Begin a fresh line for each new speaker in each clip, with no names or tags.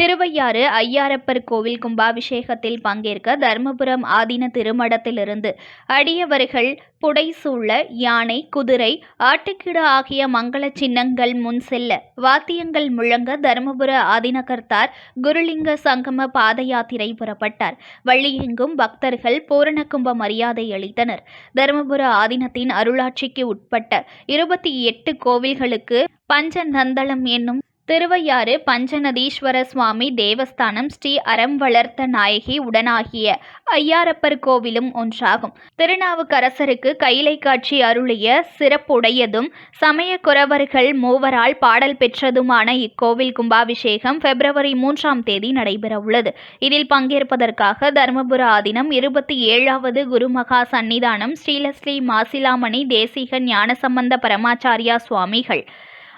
Thiruvaiyaru Aiyarappar கோவில் கும்பாபிஷேகத்தில் பங்கேற்க தருமபுரம் ஆதீன திருமடத்திலிருந்து அடியவர்கள் புடைசூழ யானை குதிரை ஆட்டுக்கிடு ஆகிய மங்கள சின்னங்கள் முன் செல்ல வாத்தியங்கள் முழங்க தருமபுர ஆதீனகர்த்தார் குருலிங்க சங்கம பாத யாத்திரை புறப்பட்டார். வள்ளியெங்கும் பக்தர்கள் பூரணகும்ப மரியாதை அளித்தனர். தருமபுர ஆதீனத்தின் அருளாட்சிக்கு உட்பட்ட இருபத்தி எட்டு கோவில்களுக்கு பஞ்சநந்தளம் என்னும் திருவையாறு பஞ்சநதீஸ்வர சுவாமி தேவஸ்தானம் ஸ்ரீ அறம் வளர்த்த நாயகி உடனாகிய ஐயாரப்பர் கோவிலும் ஒன்றாகும். திருநாவுக்கரசருக்கு கைலை காட்சி அருளிய சிறப்புடையதும் சமய குறவர்கள் மூவரால் பாடல் பெற்றதுமான இக்கோவில் கும்பாபிஷேகம் பிப்ரவரி மூன்றாம் தேதி நடைபெறவுள்ளது இதில் பங்கேற்பதற்காக தர்மபுர ஆதீனம் இருபத்தி ஏழாவது குருமகா சன்னிதானம் ஸ்ரீலஸ்ரீ மாசிலாமணி தேசிக ஞானசம்பந்த பரமாச்சாரியா சுவாமிகள்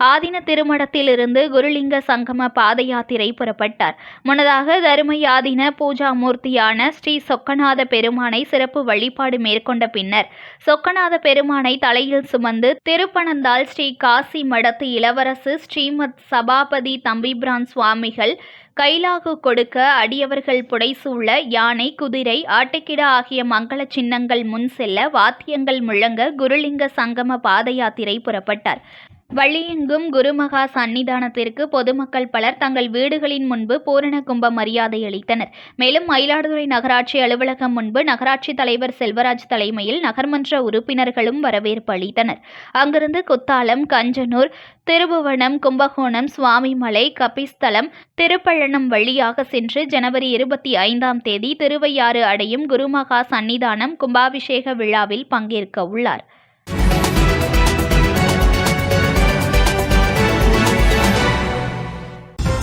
ஆதின திருமடத்திலிருந்து குருலிங்க சங்கம பாத யாத்திரை புறப்பட்டார். முன்னதாக தருமயாதின பூஜா மூர்த்தியான ஸ்ரீ சொக்கநாத பெருமானை சிறப்பு வழிபாடு மேற்கொண்ட பின்னர் சொக்கநாத பெருமானை தலையில் சுமந்து திருப்பனந்தாள் ஸ்ரீ காசி மடத்து இளவரசு ஸ்ரீமத் சபாபதி தம்பிபிரான் சுவாமிகள் கைலாகு கொடுக்க அடியவர்கள் புடைசூழ யானை குதிரை ஆட்டுக்கிட ஆகிய மங்கள சின்னங்கள் முன் செல்ல வாத்தியங்கள் முழங்க குருலிங்க சங்கம பாத யாத்திரை புறப்பட்டார். வள்ளியெங்கும் குருமகா சன்னிதானத்திற்கு பொதுமக்கள் பலர் தங்கள் வீடுகளின் முன்பு பூரண கும்ப மரியாதை அளித்தனர். மேலும் மயிலாடுதுறை நகராட்சி அலுவலகம் முன்பு நகராட்சி தலைவர் செல்வராஜ் தலைமையில் நகர்மன்ற உறுப்பினர்களும் வரவேற்பு அளித்தனர். அங்கிருந்து குத்தாலம் கஞ்சனூர் திருபுவனம் கும்பகோணம் சுவாமிமலை கபிஸ்தலம் திருப்பழனம் வழியாக சென்று ஜனவரி இருபத்தி ஐந்தாம் தேதி திருவையாறு அடையும் குருமகா சன்னிதானம் கும்பாபிஷேக விழாவில் பங்கேற்க உள்ளார்.